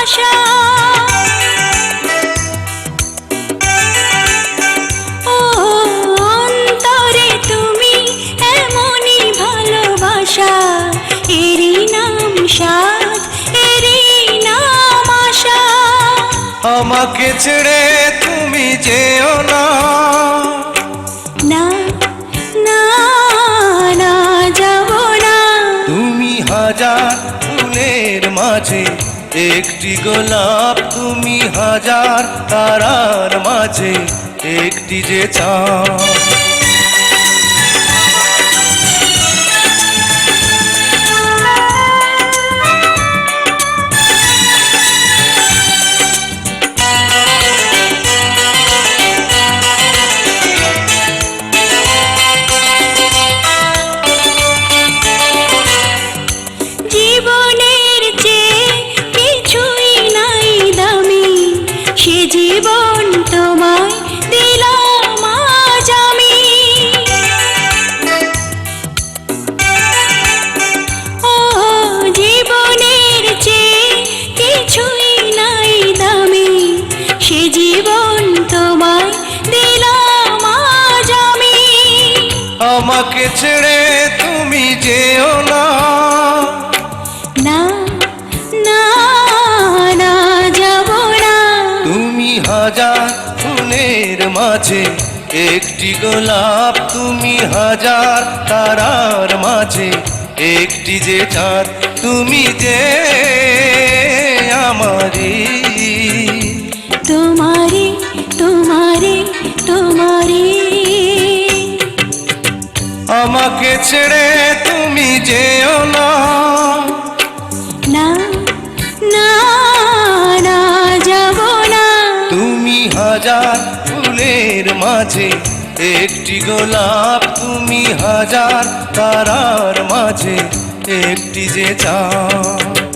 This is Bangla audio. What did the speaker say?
আশা। ও অন্তরে তুমি এমনই ভালোবাসা এরই নাম সাদ আমাকে ছেড়ে তুমি যেও না। একটি গোলাপ তুমি হাজার তারার মাঝে একটি যে চাঁদ। আমাকে ছেড়ে তুমি যেও না। না না না যাব না। তুমি হাজার ফুলের মাঝে একটি গোলাপ তুমি হাজার তারার মাঝে একটি যে চাঁদ তুমি যে আমাকে ছেড়ে তুমি যেও না। না না না যাব না। তুমি হাজার ফুলের মাঝে একটি গোলাপ তুমি হাজার তারার মাঝে একটি যে চাঁদ।